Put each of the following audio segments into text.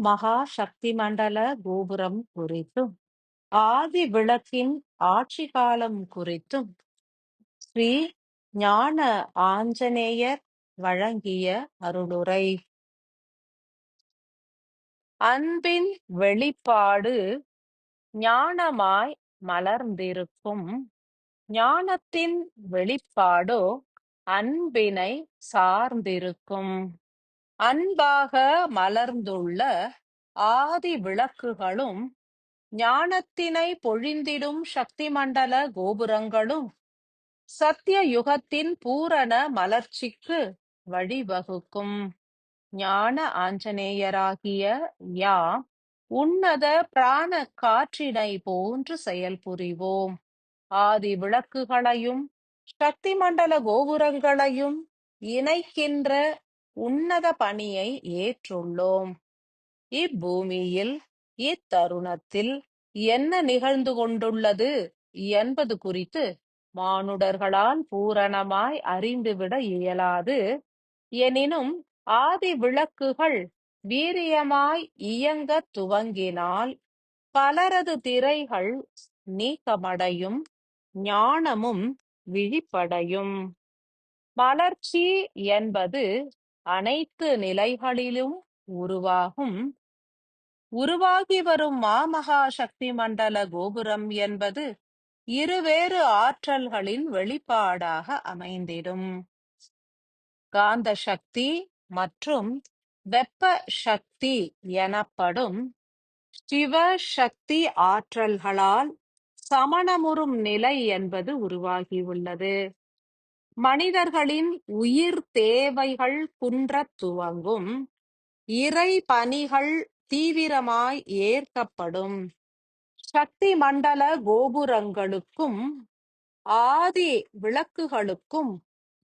மகா சக்தி மண்டல கோபுரம் குறித்தும் ஆதி விளக்கின் ஆட்சி காலம் குறித்தும் ஸ்ரீ ஞான ஆஞ்சநேயர் வழங்கிய அருளுரை. அன்பின் வெளிப்பாடு ஞானமாய் மலர்ந்திருக்கும் ஞானத்தின் வெளிப்பாடோ அன்பினை சார்ந்திருக்கும். அன்பாக மலர்ந்துள்ள ஆதி விளக்குகளும் ஞானத்தினை பொழிந்திடும் சக்தி மண்டல கோபுரங்களும் சத்திய யுகத்தின் பூரண மலர்ச்சிக்கு வழிவகுக்கும். ஞான ஆஞ்சநேயராகிய யாம் உன்னத பிராண காற்றினை போன்று செயல்புரிவோம் ஆதி விளக்குகளையும் சக்தி மண்டல கோபுரங்களையும் இணைக்கின்ற உன்னத பணியை ஏற்றுள்ளோம். இப்பூமியில் இத்தருணத்தில் என்ன நிகழ்ந்து கொண்டுள்ளது என்பது குறித்து மானுடர்களால் பூரணமாய் அறிந்துவிட இயலாது. எனினும் ஆதி விளக்குகள் வீரியமாய் இயங்க துவங்கினால் பலரது திரைகள் நீக்கமடையும் ஞானமும் விழிப்படையும். மலர்ச்சி என்பது அனைத்து நிலைகளிலும் உருவாகும். உருவாகி வரும் மாமகா சக்தி மண்டல கோபுரம் என்பது இருவேறு ஆற்றல்களின் வெளிப்பாடாக அமைந்திடும். காந்த சக்தி மற்றும் வெப்ப சக்தி எனப்படும் சிவ சக்தி ஆற்றல்களால் சமணமுறும் நிலை என்பது உருவாகியுள்ளது. மனிதர்களின் உயிர் தேவைகள் குன்றத் துவங்கும். இறை பணிகள் தீவிரமாய் ஏற்கப்படும். சக்தி மண்டல கோபுரங்களுக்கும் ஆதி விளக்குகளுக்கும்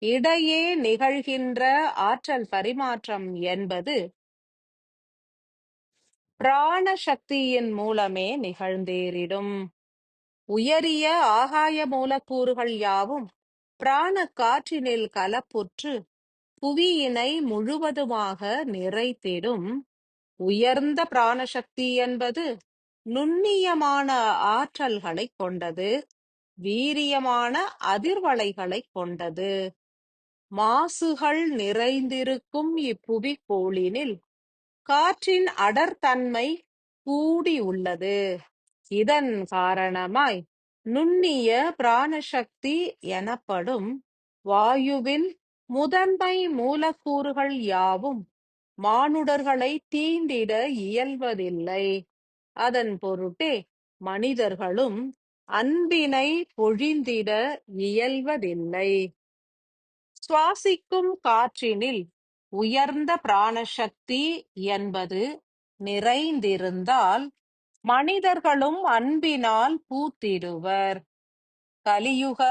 இடையே நிகழ்கின்ற ஆற்றல் பரிமாற்றம் என்பது பிராண சக்தியின் மூலமே நிகழ்ந்தேறிடும். உயரிய ஆகாய மூலக்கூறுகள் யாவும் பிராண காற்றினில் கலப்புற்று புவியினை முழுவதுமாக நிறைத்திடும். உயர்ந்த பிராணசக்தி என்பது நுண்ணியமான ஆற்றல்களை கொண்டது வீரியமான அதிர்வலைகளை கொண்டது. மாசுகள் நிறைந்திருக்கும் இப்புவி கோளினில் காற்றின் அடர்த்தன்மை கூடி உள்ளது. இதன் காரணமாய் நுண்ணிய பிராணசக்தி எனப்படும் வாயுவில் முதன்மை மூலக்கூறுகள் யாவும் மானுடர்களை தீண்டிட இயல்வதில்லை. அதன் பொருட்டே மனிதர்களும் அன்பினை பொழிந்திட இயல்வதில்லை. சுவாசிக்கும் காற்றினில் உயர்ந்த பிராணசக்தி என்பது நிறைந்திருந்தால் மனிதர்களும் அன்பினால் பூத்திடுவர். கலியுக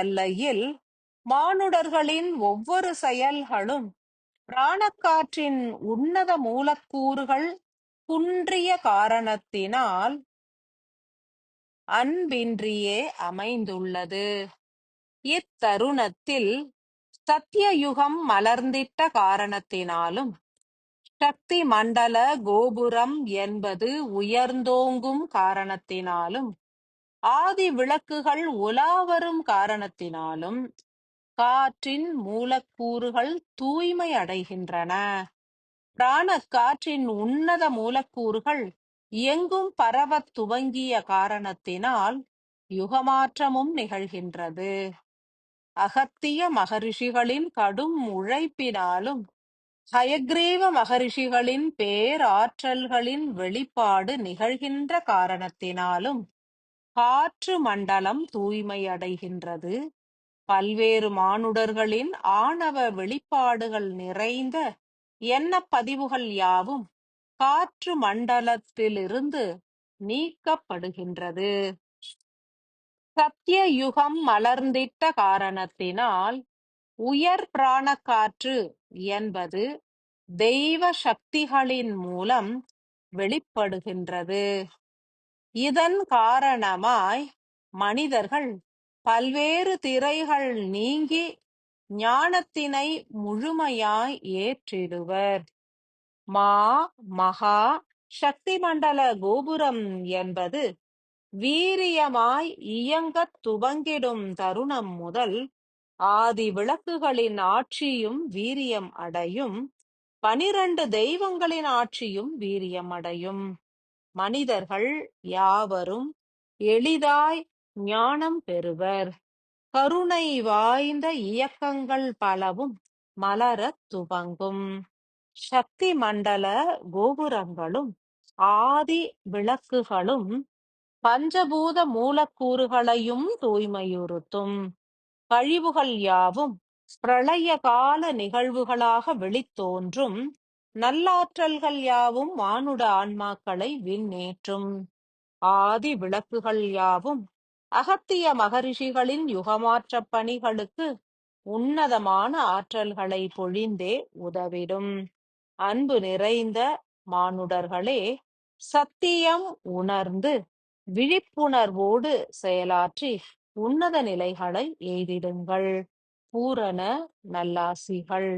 எல்லையில் மானுடர்களின் ஒவ்வொரு செயல்களும் பிராணக்காற்றின் உன்னத மூலக்கூறுகள் குன்றிய காரணத்தினால் அன்பின்றியே அமைந்துள்ளது. இத்தருணத்தில் சத்தியயுகம் மலர்ந்திட்ட காரணத்தினாலும் சக்தி மண்டல கோபுரம் என்பது உயர்ந்தோங்கும் காரணத்தினாலும் ஆதி விளக்குகள் உலாவரும் காரணத்தினாலும் காற்றின் மூலக்கூறுகள் தூய்மை அடைகின்றன. பிராணக்காற்றின் உன்னத மூலக்கூறுகள் எங்கும் பரவத் துவங்கிய காரணத்தினால் யுகமாற்றமும் நிகழ்கின்றது. அகத்திய மகரிஷிகளின் கடும் உழைப்பினாலும் ஹயக்ரீவ மகரிஷிகளின் பேராற்றல்களின் வெளிப்பாடு நிகழ்கின்ற காரணத்தினாலும் காற்று மண்டலம் தூய்மையடைகின்றது. பல்வேறு மானுடர்களின் ஆணவ வெளிப்பாடுகள் நிறைந்த எண்ணப் பதிவுகள் யாவும் காற்று மண்டலத்திலிருந்து நீக்கப்படுகின்றது. சத்திய யுகம் மலர்ந்திட்ட காரணத்தினால் உயர் பிராணக்காற்று என்பது தெய்வ சக்திகளின் மூலம் வெளிப்படுகின்றது. இதன் காரணமாய் மனிதர்கள் பல்வேறு திரைகள் நீங்கி ஞானத்தினை முழுமையாய் ஏற்றிடுவர். மா மகா சக்தி மண்டல கோபுரம் என்பது வீரியமாய் இயங்கத் துவங்கிடும் தருணம் முதல் ஆதி விளக்குகளின் ஆட்சியும் வீரியம் அடையும். பனிரண்டு தெய்வங்களின் ஆட்சியும் வீரியம் அடையும். மனிதர்கள் யாவரும் எளிதாய் ஞானம் பெறுவர். கருணை வாய்ந்த இயக்கங்கள் பலவும் மலரத் துவங்கும். சக்தி மண்டல கோபுரங்களும் ஆதி விளக்குகளும் பஞ்சபூத மூலக்கூறுகளையும் தூய்மையுறுத்தும். கழிவுகள் யாவும் பிரளய கால நிகழ்வுகளாக வெளித்தோன்றும் நல்லாற்றல்கள் யாவும் மானுட ஆன்மாக்களை விண்ணேற்றும் ஆதி விளக்குகள் யாவும் அகத்திய மகரிஷிகளின் யுகமாற்ற பணிகளுக்கு உன்னதமான ஆற்றல்களை பொழிந்தே உதவிடும். அன்பு நிறைந்த மானுடர்களே சத்தியம் உணர்ந்து விழிப்புணர்வோடு செயலாற்றி உன்னத நிலைகளை எய்திடுங்கள். பூரண நல்லாசிகள்.